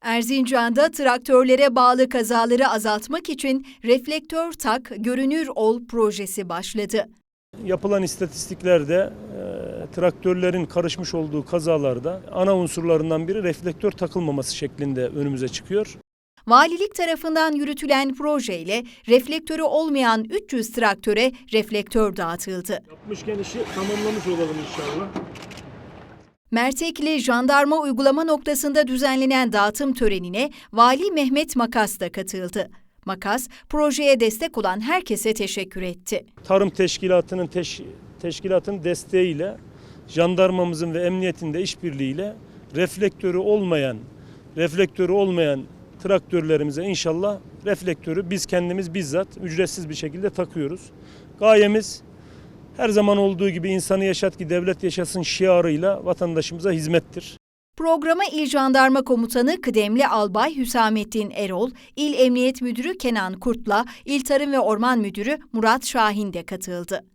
Erzincan'da traktörlere bağlı kazaları azaltmak için Reflektör Tak Görünür Ol projesi başladı. Yapılan istatistiklerde e, traktörlerin karışmış olduğu kazalarda ana unsurlarından biri reflektör takılmaması şeklinde önümüze çıkıyor. Valilik tarafından yürütülen projeyle reflektörü olmayan 300 traktöre reflektör dağıtıldı. Yapmışken işi tamamlamış olalım inşallah. Mertekli jandarma uygulama noktasında düzenlenen dağıtım törenine Vali Mehmet Makas da katıldı. Makas, projeye destek olan herkese teşekkür etti. Tarım Teşkilatı'nın teş, teşkilatın desteğiyle jandarmamızın ve emniyetin de işbirliğiyle reflektörü olmayan reflektörü olmayan traktörlerimize inşallah reflektörü biz kendimiz bizzat ücretsiz bir şekilde takıyoruz. Gayemiz her zaman olduğu gibi insanı yaşat ki devlet yaşasın şiarıyla vatandaşımıza hizmettir. Programa İl Jandarma Komutanı Kıdemli Albay Hüsamettin Erol, İl Emniyet Müdürü Kenan Kurt'la İl Tarım ve Orman Müdürü Murat Şahin de katıldı.